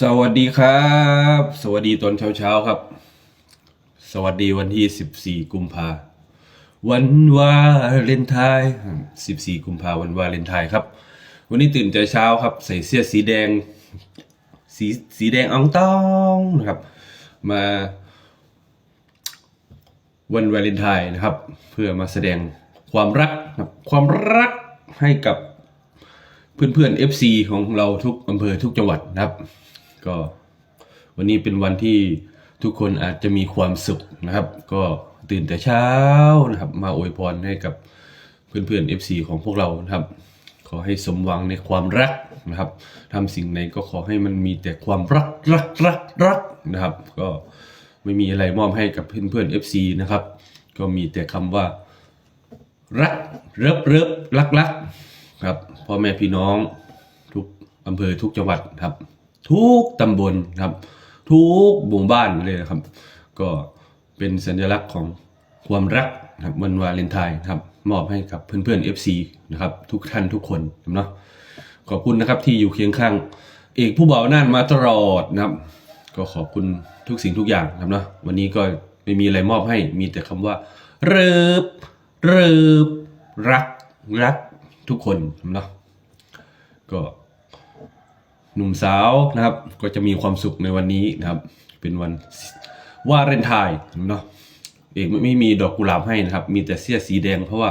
สวัสดีครับ สวัสดีตอนเช้าๆครับ สวัสดีวันที่ 14 กุมภาวันวาเลนไทน์14 กุมภาวันวาเลนไทน์ครับ วันนี้ตื่นแต่เช้าครับ ใส่เสื้อสีแดง สีสีแดงอ่องต้องนะครับ มาวันวาเลนไทน์นะครับ เพื่อมาแสดงความรักครับความรักให้กับเพื่อนๆ FC ของเราทุกอำเภอทุกจังหวัดนะครับ ก็ วันนี้เป็นวันที่ทุกคนอาจจะมีความสุขนะครับ ก็ตื่นแต่เช้านะครับ มาอวยพรให้กับเพื่อนๆ FC ของพวกเรานะครับ ขอให้สมหวังในความรักนะครับทำสิ่งไหนก็ขอให้มันมีแต่ความรักรักรักรักนะครับ ก็ไม่มีอะไรมอบให้กับเพื่อนๆ FC นะครับ ก็มีแต่คำว่า รักเริบเริบรักรักครับพ่อแม่พี่น้องทุกอำเภอทุกจังหวัดครับ ทุกตำบลครับ ทุกหมู่บ้านเลยนะครับ ก็เป็นสัญลักษณ์ของความรักนะครับวันวาเลนไทน์ครับ มอบให้กับเพื่อนๆ FC นะครับ ทุกท่านทุกคนเนาะขอบคุณนะครับที่อยู่เคียงข้าง เอกผู้บ่าวน่านมาตลอดนะครับ ก็ขอบคุณทุกสิ่งทุกอย่างนะครับเนาะวันนี้ก็ไม่มีอะไรมอบให้มีแต่คำว่าเริบเริบรักรักทุกคนเนาะก็ หนุ่มสาวนะครับ ก็จะมีความสุขในวันนี้นะครับ เป็นวันวาเลนไทน์เนาะเอกไม่ไม่มีดอกกุหลาบให้นะครับ มีแต่เสื้อสีแดง เพราะว่า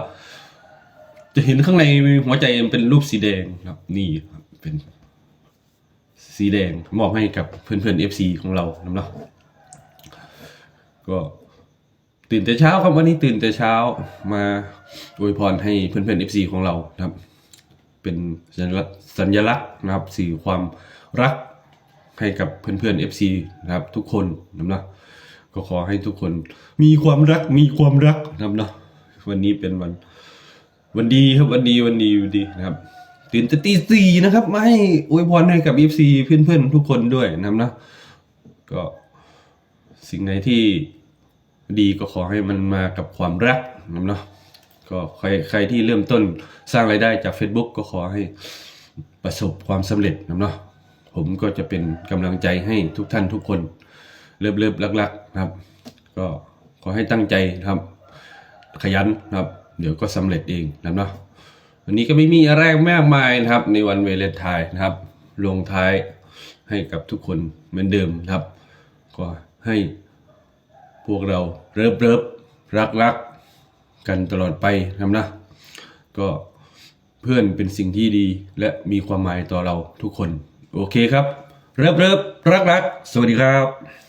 จะเห็นข้างในหัวใจมันเป็นรูปสีแดงครับ นี่เป็นสีแดงมอบให้กับเพื่อนๆ FC ของเราเนาะก็ตื่นแต่เช้าครับวันนี้ตื่นแต่เช้ามาอวยพรให้เพื่อนๆ FC ของเราครับ เป็นสัญลักษณ์สัญลักษณ์นะครับสื่อความรักให้กับเพื่อนๆ FC นะครับทุกคนนะครับเนะก็ขอให้ทุกคนมีความรักมีความรักนะครับเนาะวันนี้เป็นวัน วันดีครับวันดีวันดีวันดีนะครับตื่นต่ตีสี่นะครับมาให้อวยพรให้กับ FC เพื่อนๆ ทุกคนด้วยนะครับนะก็สิ่งไหนที่ดีก็ขอให้มันมากับความรักนะครับเนาะ ก็ใครใครที่เริ่มต้นสร้างรายได้จาก Facebook ก็ขอให้ประสบความสำเร็จนะเนาะผมก็จะเป็นกำลังใจให้ทุกท่านทุกคนเริ่มเริ่มรักๆนะครับ ก็ขอให้ตั้งใจครับ ขยันนะครับ เดี๋ยวก็สำเร็จเองนะเนาะวันนี้ก็ไม่มีอะไรมากมายนะครับ ในวันเวเลนไทน์นะครับ ลงท้ายให้กับทุกคนเหมือนเดิมนะครับ ก็ให้พวกเราเริบเริบรักรัก กันตลอดไปนะครับนะก็เพื่อนเป็นสิ่งที่ดีและมีความหมายต่อเราทุกคน โอเคครับ เริบเริบรักรักสวัสดีครับ